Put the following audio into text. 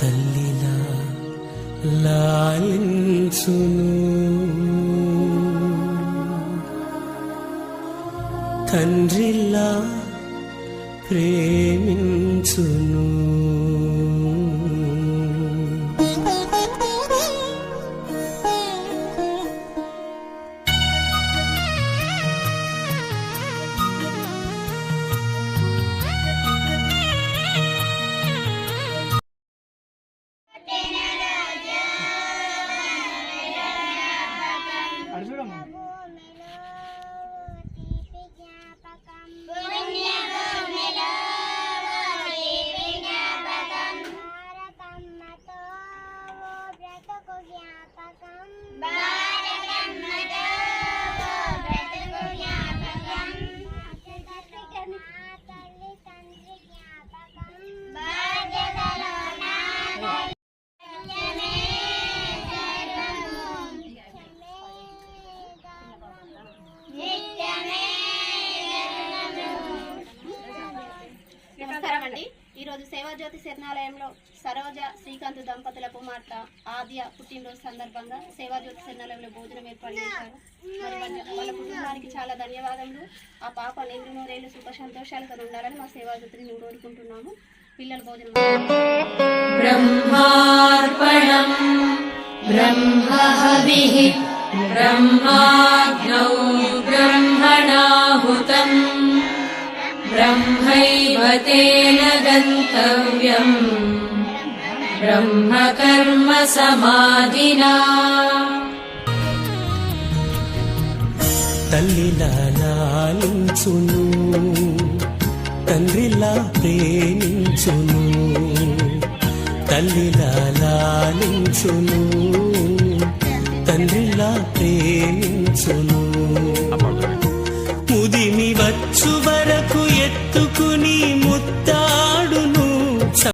తల్లిలా లాలించును. తండ్రిలా ప్రేమించును. ఈరోజు సేవాజ్యోతి శరణాలయంలో సరోజ శ్రీకాంత్ దంపతుల కుమార్తె ఆద్య పుట్టినరోజు సందర్భంగా సేవాజ్యోతి శరణాలయంలో భోజనం ఏర్పాటు చేశారు. మరి వాళ్ళ కుటుంబానికి చాలా ధన్యవాదములు. ఆ పాప నిండు నూరేళ్ళు సుఖ సంతోషాలతో ఉండాలని మా సేవాజ్యోతిని మేము కోరుకుంటున్నాము. పిల్లల భోజనం బ్రహ్మాగ్నౌ బ్రహ్మణాహుతం బ్రహ్మ तेन गन्तव्यम् ब्रह्मकर्म समाधिना తల్లిలా లాలించును తండ్రిలా ప్రేమించును తల్లిలా లాలించును తండ్రిలా ప్రేమించును